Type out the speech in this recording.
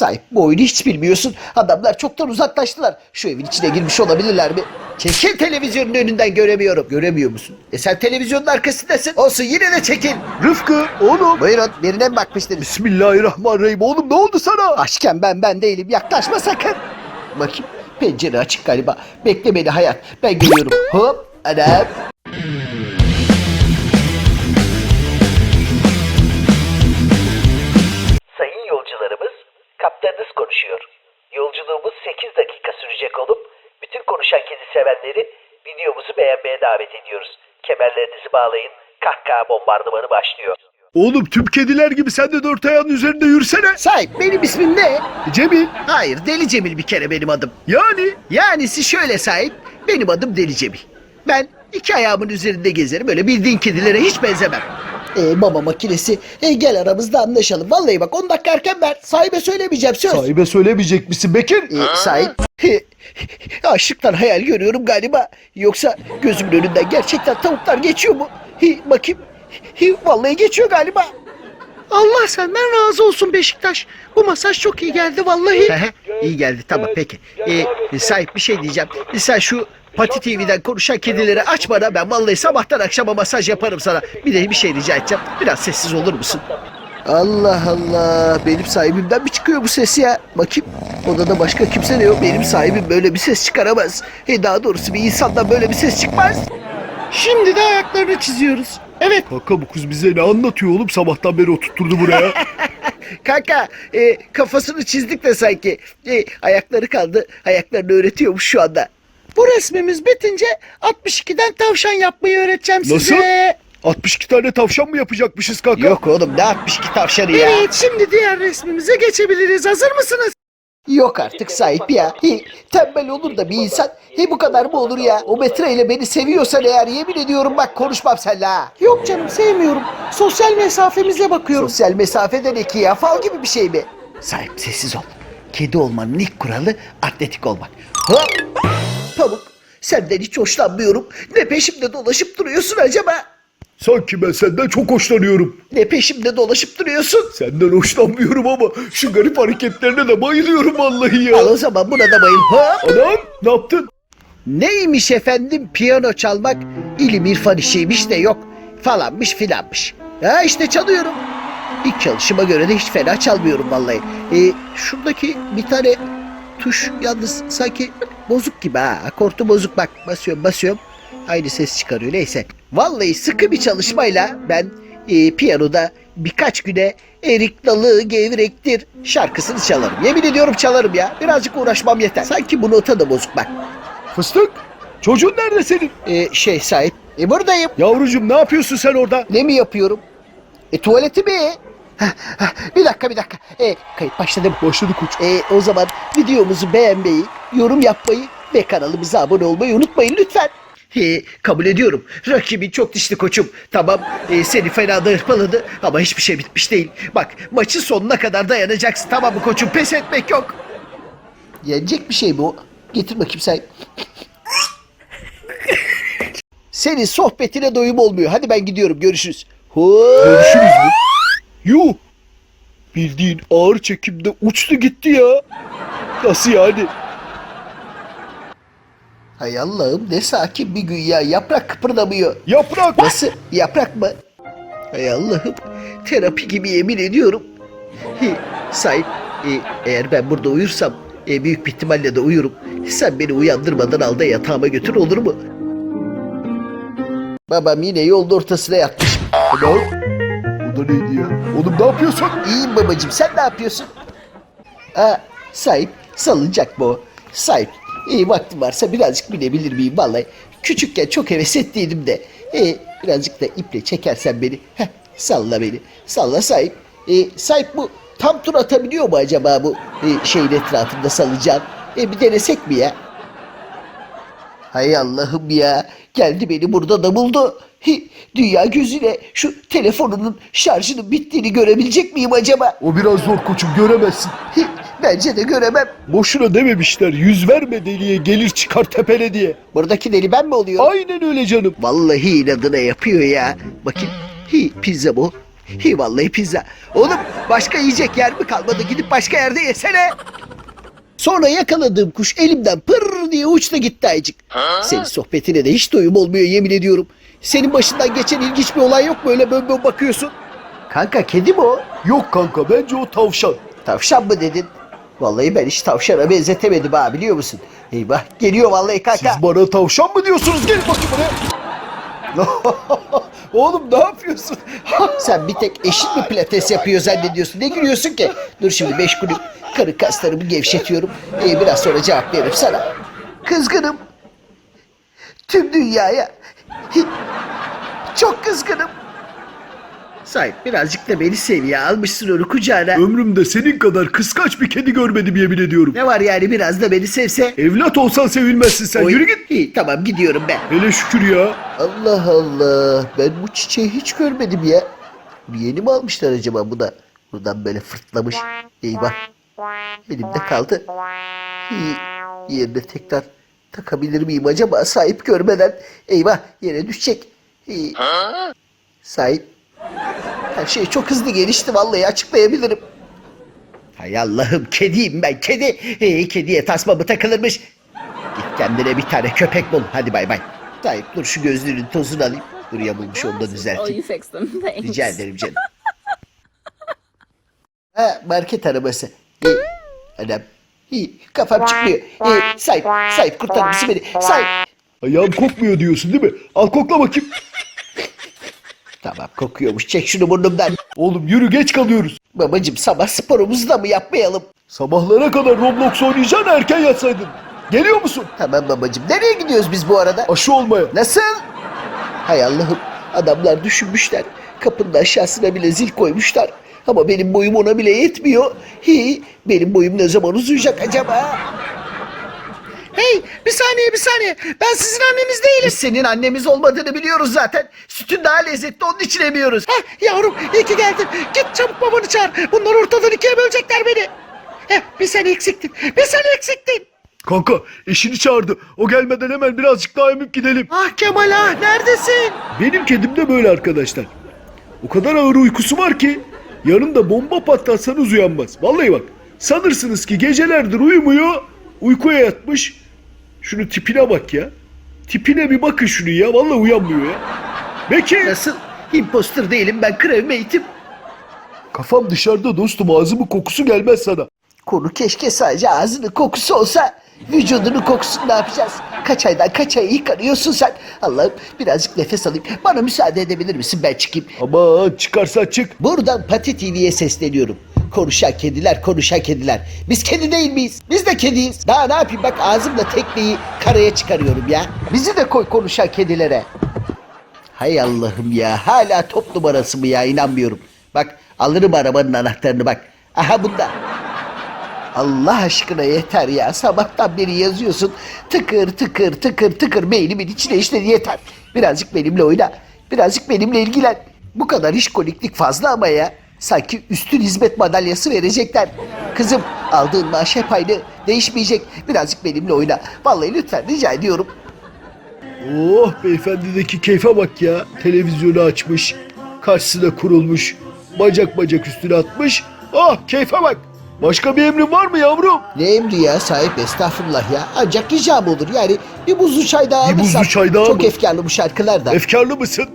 Sahip bu oyunu hiç bilmiyorsun. Adamlar çoktan uzaklaştılar. Şu evin içine girmiş olabilirler mi? Çekil televizyonun önünden göremiyorum. Göremiyor musun? E sen televizyonun arkasındasın. Olsun yine de çekil. Rıfkı oğlum. Buyurun birine mi bakmıştınız? Bismillahirrahmanirrahim. Oğlum ne oldu sana? Aşken ben ben değilim. Yaklaşma sakın. Bakayım. Pencere açık galiba. Bekle beni hayat. Ben geliyorum. Hop. Anam. Kaptanınız konuşuyor. Yolculuğumuz 8 dakika sürecek olup bütün konuşan kedi sevenleri videomuzu beğenmeye davet ediyoruz. Kemerlerinizi bağlayın, kahkaha bombardımanı başlıyor. Oğlum tüm kediler gibi sen de dört ayağın üzerinde yürüsene. Sahip benim ismim ne? Cemil. Hayır Deli Cemil bir kere benim adım. Yani Yanisi şöyle sahip. Benim adım Deli Cemil. Ben iki ayağımın üzerinde gezerim. Öyle bildiğin kedilere hiç benzemem. Ee, baba makinesi e, gel aramızda anlaşalım. Vallahi bak 10 dakika erken ver. Sahibe söylemeyeceğim söz. sahibe söylemeyecek misin Bekir? Ee, sahip. Açlıktan hayal görüyorum galiba. Yoksa gözümün önünden gerçekten tavuklar geçiyor mu? Hi, bakayım. Hi, vallahi geçiyor galiba. Allah senden razı olsun Beşiktaş. Bu masaj çok iyi geldi vallahi. iyi geldi tamam peki. Ee, sahip bir şey diyeceğim. Sen şu Pati TV'den konuşan kedileri aç bana ben vallahi sabahtan akşama masaj yaparım sana. Bir de bir şey rica edeceğim. Biraz sessiz olur musun? Allah Allah. Benim sahibimden mi çıkıyor bu ses ya? Bakayım. Odada başka kimse de yok. Benim sahibim böyle bir ses çıkaramaz. E daha doğrusu bir insandan böyle bir ses çıkmaz. Şimdi de ayaklarını çiziyoruz. Evet. Kanka bu kız bize ne anlatıyor oğlum sabahtan beri oturtturdu buraya. Kanka e, kafasını çizdik de sanki. E, ayakları kaldı. Ayaklarını öğretiyormuş şu anda. Bu resmimiz bitince 62'den tavşan yapmayı öğreteceğim Nasıl? size. 62 tane tavşan mı yapacakmışız kanka? Yok oğlum ne 62 tavşanı ya. Evet şimdi diğer resmimize geçebiliriz. Hazır mısınız? Yok artık sahip ya. Hi, tembel olur da bir insan. Hi bu kadar mı olur ya? O metreyle beni seviyorsan eğer yemin ediyorum bak konuşmam seninle ha. Yok canım sevmiyorum. Sosyal mesafemize bakıyorum. Sosyal mesafeden iki ya fal gibi bir şey mi? Sahip sessiz ol. Kedi olmanın ilk kuralı atletik olmak. Hop! Senden hiç hoşlanmıyorum. Ne peşimde dolaşıp duruyorsun acaba? Sanki ben senden çok hoşlanıyorum. Ne peşimde dolaşıp duruyorsun? Senden hoşlanmıyorum ama şu garip hareketlerine de bayılıyorum vallahi ya. Al o zaman buna da bayıl. Hop! Anam ne yaptın? Neymiş efendim piyano çalmak ilim irfan işiymiş de yok falanmış filanmış. Ha işte çalıyorum. İlk çalışıma göre de hiç fena çalmıyorum vallahi. Ee, şuradaki bir tane tuş yalnız sanki bozuk gibi ha. Akortu bozuk bak basıyorum basıyorum. Aynı ses çıkarıyor neyse. Vallahi sıkı bir çalışmayla ben e, piyanoda birkaç güne erik dalı gevrektir şarkısını çalarım. Yemin ediyorum çalarım ya. Birazcık uğraşmam yeter. Sanki bu nota da bozuk bak. Fıstık. Çocuğun nerede senin? E, şey sahip. E buradayım. Yavrucuğum ne yapıyorsun sen orada? Ne mi yapıyorum? E tuvaleti mi? Bir dakika bir dakika. E, kayıt başladı mı? Başladı koç. E, o zaman videomuzu beğenmeyi, yorum yapmayı ve kanalımıza abone olmayı unutmayın lütfen. He, kabul ediyorum. Rakibin çok dişli koçum. Tamam e, seni fena da hırpaladı ama hiçbir şey bitmiş değil. Bak maçın sonuna kadar dayanacaksın tamam mı koçum? Pes etmek yok. Yenecek bir şey bu. Getir bakayım sen. Senin sohbetine doyum olmuyor. Hadi ben gidiyorum. Görüşürüz. Hoo! Görüşürüz mü? Yuh. Bildiğin ağır çekimde uçtu gitti ya. Nasıl yani? Hay Allah'ım ne sakin bir gün ya. Yaprak kıpırdamıyor. Yaprak. Nasıl? Yaprak mı? Hay Allah'ım. Terapi gibi yemin ediyorum. Hi, sahip e, eğer ben burada uyursam e, büyük bir ihtimalle de uyurum. Sen beni uyandırmadan al da yatağıma götür olur mu? Babam yine yolda ortasına yatmış. Lan. Neydi ya? Oğlum ne yapıyorsun? İyiyim babacığım sen ne yapıyorsun? Aa, sahip salıncak mı o? Sahip iyi vaktim varsa birazcık binebilir miyim vallahi. Küçükken çok heves ettiydim de. E, birazcık da iple çekersen beni. Heh, salla beni. Salla sahip. E, sahip bu tam tur atabiliyor mu acaba bu e, şeyin etrafında salacağım? E, bir denesek mi ya? Hay Allah'ım ya. Geldi beni burada da buldu. Hi, dünya gözüyle şu telefonunun şarjının bittiğini görebilecek miyim acaba? O biraz zor koçum göremezsin. Hi, bence de göremem. Boşuna dememişler yüz verme deliye gelir çıkar tepene diye. Buradaki deli ben mi oluyorum? Aynen öyle canım. Vallahi inadına yapıyor ya. Bakayım. Hi, pizza bu. Hi vallahi pizza. Oğlum başka yiyecek yer mi kalmadı? Gidip başka yerde yesene. Sonra yakaladığım kuş elimden pır diye uçtu gitti ayıcık. Senin sohbetine de hiç doyum olmuyor yemin ediyorum. Senin başından geçen ilginç bir olay yok mu öyle bön bön bakıyorsun? Kanka kedi mi o? Yok kanka bence o tavşan. Tavşan mı dedin? Vallahi ben hiç tavşana benzetemedim ha biliyor musun? Eyvah geliyor vallahi kanka. Siz bana tavşan mı diyorsunuz? Gelin bakayım buraya. Oğlum ne yapıyorsun? Sen bir tek eşit mi pilates yapıyor zannediyorsun? Ne gülüyorsun ki? Dur şimdi meşgulüm. Karı kaslarımı gevşetiyorum. Ee, biraz sonra cevap veririm sana. Kızgınım. Tüm dünyaya. Çok kızgınım. Sahip birazcık da beni sev ya. Almışsın onu kucağına. Ömrümde senin kadar kıskaç bir kedi görmedim yemin ediyorum. Ne var yani biraz da beni sevse? Evlat olsan sevilmezsin sen. Oy. Yürü git. İyi tamam gidiyorum ben. Hele şükür ya. Allah Allah. Ben bu çiçeği hiç görmedim ya. Yeni mi almışlar acaba buna? Buradan böyle fırtlamış. Eyvah. Elimde kaldı. İyi. Yerine tekrar takabilir miyim acaba sahip görmeden? Eyvah yere düşecek. İyi. Sahip. Her şey çok hızlı gelişti vallahi açıklayabilirim. Hay Allah'ım kediyim ben kedi. Ee, kediye tasmamı takılırmış. Git kendine bir tane köpek bul. Hadi bay bay. Tayyip dur şu gözlüğünün tozunu alayım. Dur yamulmuş onu da düzelteyim. Rica ederim canım. ha market arabası. İyi. Anam. İyi. Kafam çıkmıyor. İyi. Sahip. Sahip kurtar mısın beni? Sahip. Ayağım kokmuyor diyorsun değil mi? Al kokla bakayım. Tamam kokuyormuş. Çek şunu burnumdan. Oğlum yürü geç kalıyoruz. Babacım sabah sporumuzu da mı yapmayalım? Sabahlara kadar Roblox oynayacaksın erken yatsaydın. Geliyor musun? Tamam babacım. Nereye gidiyoruz biz bu arada? Aşı olmaya. Nasıl? Hay Allah'ım adamlar düşünmüşler. Kapının aşağısına bile zil koymuşlar. Ama benim boyum ona bile yetmiyor. Hi, benim boyum ne zaman uzayacak acaba? Hey bir saniye bir saniye. Ben sizin anneniz değilim. Biz senin annemiz olmadığını biliyoruz zaten. Sütün daha lezzetli onun için emiyoruz. Heh, yavrum iyi ki geldin. Git çabuk babanı çağır. Bunlar ortadan ikiye bölecekler beni. Heh, bir sen eksiktin. Bir sen eksiktin. Kanka eşini çağırdı. O gelmeden hemen birazcık daha emip gidelim. Ah Kemal ah neredesin? Benim kedim de böyle arkadaşlar. O kadar ağır uykusu var ki yarın bomba patlatsanız uyanmaz. Vallahi bak sanırsınız ki gecelerdir uyumuyor uykuya yatmış. Şunu tipine bak ya. Tipine bir bakın şunu ya. Vallahi uyanmıyor ya. Bekir. Nasıl? Imposter değilim ben krevime eğitim. Kafam dışarıda dostum ağzımın kokusu gelmez sana. Konu keşke sadece ağzının kokusu olsa. Vücudunun kokusunu ne yapacağız? Kaç aydan kaç ay yıkanıyorsun sen? Allah'ım birazcık nefes alayım. Bana müsaade edebilir misin ben çıkayım? Aman çıkarsan çık. Buradan Pati TV'ye sesleniyorum. Konuşan kediler, konuşan kediler. Biz kedi değil miyiz? Biz de kediyiz. Daha ne yapayım bak ağzımla tekneyi karaya çıkarıyorum ya. Bizi de koy konuşan kedilere. Hay Allah'ım ya. Hala top numarası mı ya inanmıyorum. Bak alırım arabanın anahtarını bak. Aha bunda. Allah aşkına yeter ya. Sabahtan beri yazıyorsun. Tıkır tıkır tıkır tıkır beynimin içine işledi yeter. Birazcık benimle oyna. Birazcık benimle ilgilen. Bu kadar işkoliklik fazla ama ya. Sanki üstün hizmet madalyası verecekler. Kızım aldığın maaş hep aynı. Değişmeyecek. Birazcık benimle oyna. Vallahi lütfen rica ediyorum. Oh beyefendideki keyfe bak ya. Televizyonu açmış. Karşısına kurulmuş. Bacak bacak üstüne atmış. Ah keyfe bak. Başka bir emrin var mı yavrum? Ne emri ya sahip estağfurullah ya. Ancak ricam olur yani bir buzlu çay daha Bir buzlu çay daha Çok mı? efkarlı bu şarkılar da. Efkarlı mısın?